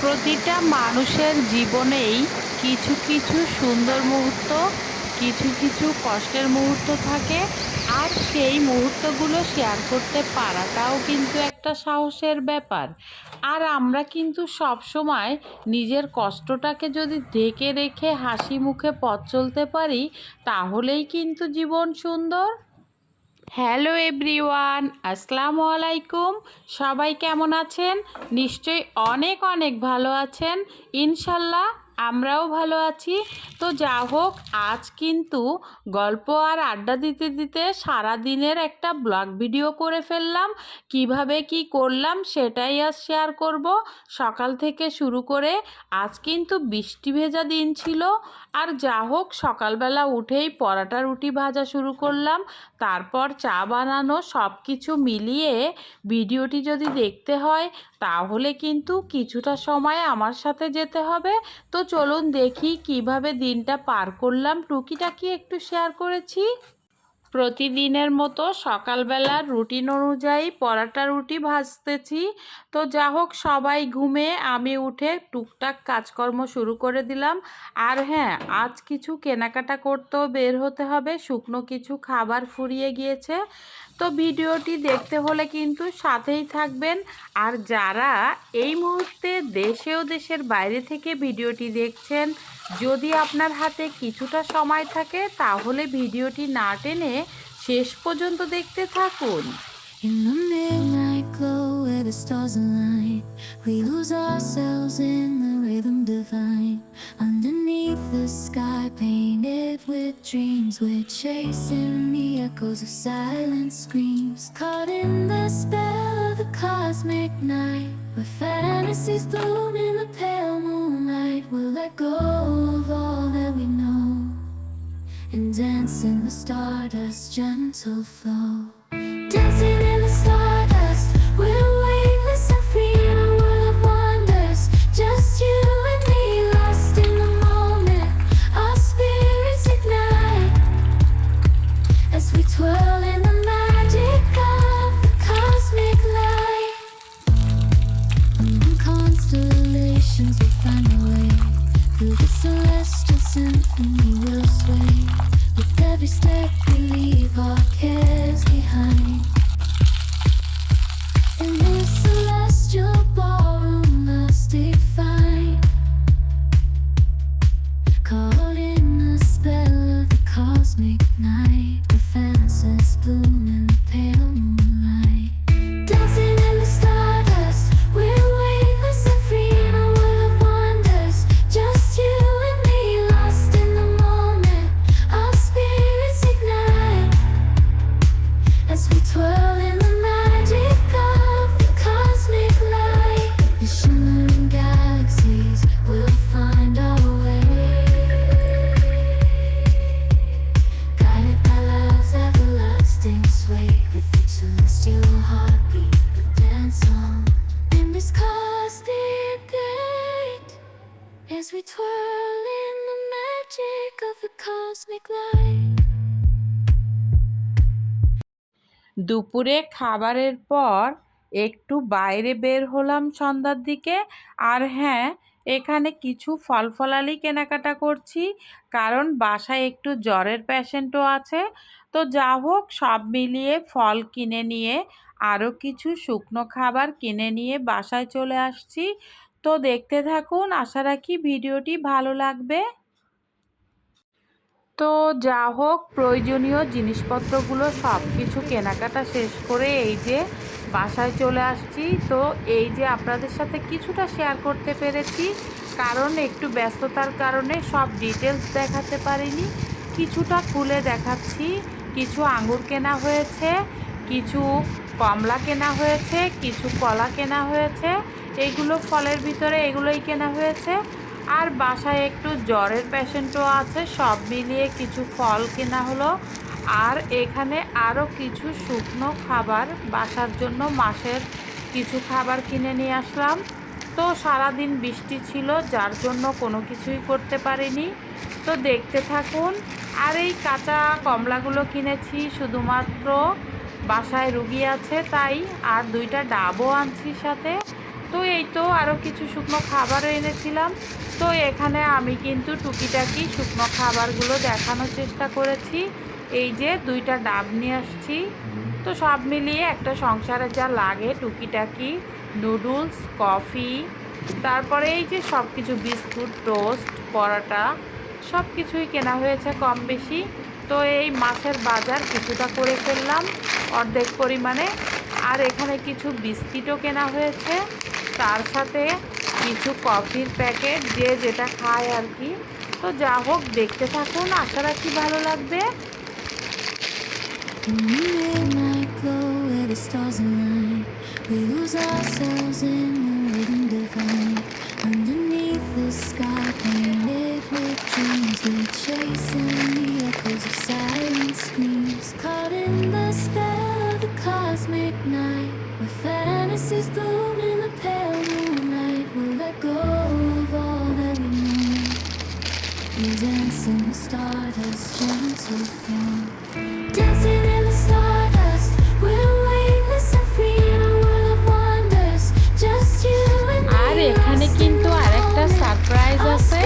প্রতিটা মানুষের জীবনেই কিছু কিছু সুন্দর মুহূর্ত, কিছু কিছু কষ্টের মুহূর্ত থাকে। আর সেই মুহূর্তগুলো শেয়ার করতে পারাটাও কিন্তু একটা সাহসের ব্যাপার। আর আমরা কিন্তু সব সময় নিজের কষ্টটাকে যদি ঢেকে রেখে হাসি মুখে পথ চলতে পারি, তাহলেই কিন্তু জীবন সুন্দর। হ্যালো এভরিওয়ান, আসসালামু আলাইকুম। সবাই কেমন আছেন? নিশ্চয়ই অনেক অনেক ভালো আছেন। ইনশাল্লাহ আমরাও ভালো আছি। তো যা হোক, আজ কিন্তু গল্প আর আড্ডা দিতে দিতে সারা দিনের একটা ব্লগ ভিডিও করে ফেললাম। কীভাবে কি করলাম সেটাই আজ শেয়ার করব। সকাল থেকে শুরু করে আজ কিন্তু বৃষ্টি ভেজা দিন ছিল। আর যা হোক, সকালবেলা উঠেই পরাটা রুটি ভাজা শুরু করলাম। তারপর চা বানানো সব কিছু মিলিয়ে ভিডিওটি যদি দেখতে হয়, তাহলে কিন্তু কিছুটা সময় আমার সাথে যেতে হবে। তো চলুন দেখি কীভাবে দিনটা পার করলাম। টুকিটাকি একটু শেয়ার করেছি। প্রতিদিনের মতো সকালবেলার রুটিন অনুযায়ী পরাটা রুটি ভাজতেছি। তো যা হোক, সবাই ঘুমে, আমি উঠে টুকটাক কাজকর্ম শুরু করে দিলাম। আর হ্যাঁ আজ কিছু কেনাকাটা করতেও বের হতে হবে, শুকনো কিছু খাবার ফুরিয়ে গিয়েছে। তো ভিডিওটি দেখতে হলে কিন্তু সাথেই থাকবেন। আর যারা এই মুহূর্তে দেশে ও দেশের বাইরে থেকে ভিডিওটি দেখছেন, যদি আপনার হাতে কিছুটা সময় থাকে, তাহলে ভিডিওটি না টেনে শেষ পর্যন্ত দেখতে থাকুন In the midnight glow where the stars align, we lose ourselves in the rhythm divine. Underneath the sky painted with dreams, we're chasing the echoes of silent screams. Caught in the spell of the cosmic night, where fantasies bloom in the pale moonlight. We'll let go of all that we know and dance in the stardust gentle flow. Dancing in the stardust, we're weightless and free in a world of wonders. Just you and me, lost in the moment. Our spirits ignite as we twirl in the magic of the cosmic light. Among constellations, we find way celestial symphony. দুপুরে খাবারের পর একটু বাইরে বের হলাম সন্ধ্যার দিকে। আর হ্যাঁ এখানে কিছু ফল ফলালি কেনাকাটা করছি, কারণ বাসায় একটু জ্বরের পেশেন্টও আছে। তো যা হোক, সব মিলিয়ে ফল কিনে নিয়ে, আরও কিছু শুকনো খাবার কিনে নিয়ে বাসায় চলে আসছি। তো দেখতে থাকুন, আশা রাখি ভিডিওটি ভালো লাগবে। তো যা হোক, প্রয়োজনীয় জিনিসপত্রগুলো সব কিছু কেনাকাটা শেষ করে এই যে বাসায় চলে আসছি। তো এই যে আপনাদের সাথে কিছুটা শেয়ার করতে পেরেছি, কারণ একটু ব্যস্ততার কারণে সব ডিটেলস দেখাতে পারিনি। কিছুটা খুলে দেখাচ্ছি, কিছু আঙুর কেনা হয়েছে, কিছু কমলা কেনা হয়েছে, কিছু কলা কেনা হয়েছে, এগুলো ফলের ভিতরে এগুলোই কেনা হয়েছে। আর বাসায় একটু জ্বরের পেশেন্টও আছে, সব মিলিয়ে কিছু ফল কেনা হলো। আর এখানে আরও কিছু শুকনো খাবার, বাসার জন্য মাসের কিছু খাবার কিনে নিয়ে আসলাম। তো সারাদিন বৃষ্টি ছিল, যার জন্য কোনো কিছুই করতে পারিনি। তো দেখতে থাকুন, আর এই কাঁচা কমলাগুলো কিনেছি, শুধুমাত্র বাসায় রুগী আছে তাই, আর দুইটা ডাবও আনছি সাথে। তো এই তো আরও কিছু শুকনো খাবারও এনেছিলাম। তো এখানে আমি কিন্তু টুকিটাকি শুকনো খাবারগুলো দেখানোর চেষ্টা করেছি। এই যে দুইটা ডাব নিয়ে আসছি। তো সব মিলিয়ে একটা সংসারে যা লাগে টুকিটাকি, নুডলস, কফি, তারপরে এই যে সব কিছু বিস্কুট, টোস্ট, পরোটা সব কিছুই কেনা হয়েছে কম বেশি তো এই মাছের বাজার কিছুটা করে ফেললাম। অর্ধেক পরিমাণে। আর এখানে কিছু বিস্কিটও কেনা হয়েছে। তার সাথে কিছু কফির প্যাকেট যে যেটা খায় আর কি। তো যা হোক, দেখতে থাকুন, আশা কি ভালো লাগবে। We lose ourselves in the wind আর এখানে কিন্তু আরেকটা সারপ্রাইজ আছে।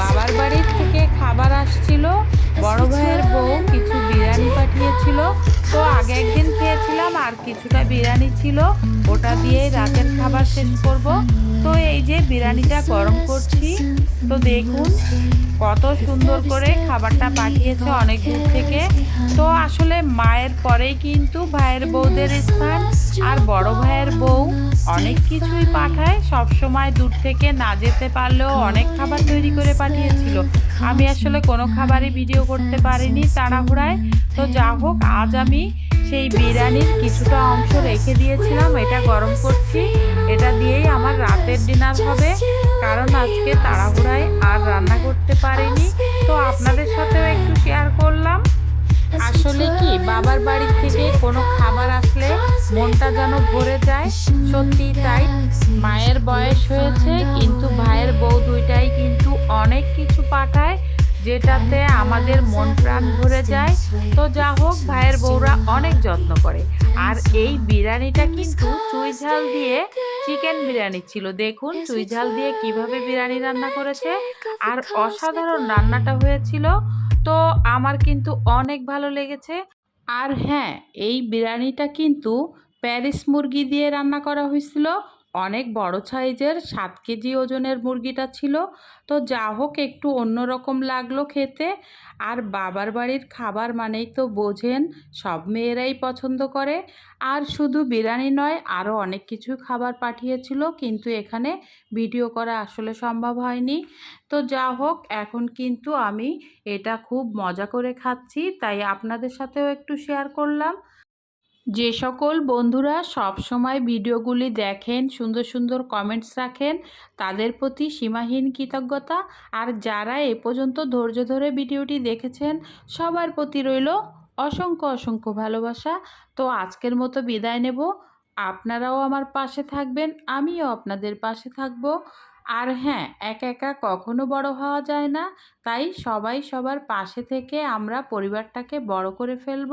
বাবার বাড়ি থেকে খাবার আসছিল। বড় ভাইয়ের বউ আর কিছুটা বিরিয়ানি ছিল, ওটা দিয়ে রাতের খাবার শেষ করব। তো এই যে বিরিয়ানিটা গরম করছি, তো দেখুন কত সুন্দর করে খাবারটা পাঠিয়েছে অনেক দূর থেকে। তো আসলে মায়ের পরেই কিন্তু ভাইয়ের বউদের স্থান, আর বড় ভাইয়ের বউ অনেক কিছুই পাঠায়, সব সময় দূর থেকে না যেতে পারলেও অনেক খাবার তৈরি করে পাঠিয়েছিল। আমি আসলে কোনো খাবারই ভিডিও করতে পারিনি তাড়াহুড়ায়। তো যা হোক, আজ আমি সেই বিরিয়ানির কিছুটা অংশ রেখে দিয়েছিলাম, এটা গরম করছি। এটা দিয়েই আমার রাতের ডিনার হবে, কারণ আজকে তাড়াহুড়ায় আর রান্না করতে পারিনি। তো আপনাদের সাথেও একটু শেয়ার করলাম। আসলে কি, বাবার বাড়ি থেকে কোনো খাবার আসলে মনটা যেন ভরে যায়। সত্যি তাই, মায়ের বয়স হয়েছে, কিন্তু ভাইয়ের বউ দুইটাই কিন্তু অনেক কিছু পাঠায়। যেটাতে আমাদের মন প্রাণ ভরে যায়। তো যা হোক, ভাইয়ের বউরা অনেক যত্ন করে। আর এই বিরিয়ানিটা কিন্তু চুই ঝাল দিয়ে চিকেন বিরিয়ানি ছিল। দেখুন চুই ঝাল দিয়ে কীভাবে বিরিয়ানি রান্না করেছে। আর অসাধারণ রান্নাটা হয়েছিল। তো আমার কিন্তু অনেক ভালো লেগেছে। আর হ্যাঁ এই বিরিয়ানিটা কিন্তু প্যারিস মুরগি দিয়ে রান্না করা হয়েছিল। অনেক বড় সাইজের সাত কেজি ওজনের মুরগিটা ছিল। তো যা হোক, একটু অন্যরকম লাগল খেতে। আর বাবার বাড়ির খাবার মানেই তো বোঝেন, সব মেয়েরাই পছন্দ করে। আর শুধু বিরিয়ানি নয় আরও অনেক কিছু খাবার পাঠিয়েছিল, কিন্তু এখানে ভিডিও করা আসলে সম্ভব হয়নি। তো যা হোক, এখন কিন্তু আমি এটা খুব মজা করে খাচ্ছি, তাই আপনাদের সাথেও একটু শেয়ার করলাম। যে সকল বন্ধুরা সব সময় ভিডিওগুলি দেখেন, সুন্দর সুন্দর কমেন্টস রাখেন, তাদের প্রতি সীমাহীন কৃতজ্ঞতা। আর যারা এ পর্যন্ত ধৈর্য ধরে ভিডিওটি দেখেছেন, সবার প্রতি রইল অসংখ্য অসংখ্য ভালোবাসা। তো আজকের মতো বিদায় নেব। আপনারাও আমার পাশে থাকবেন, আমিও আপনাদের পাশে থাকব। আর হ্যাঁ একা একা কখনো বড় হওয়া যায় না। তাই সবাই সবার পাশে থেকে আমরা পরিবারটাকে বড় করে ফেলব।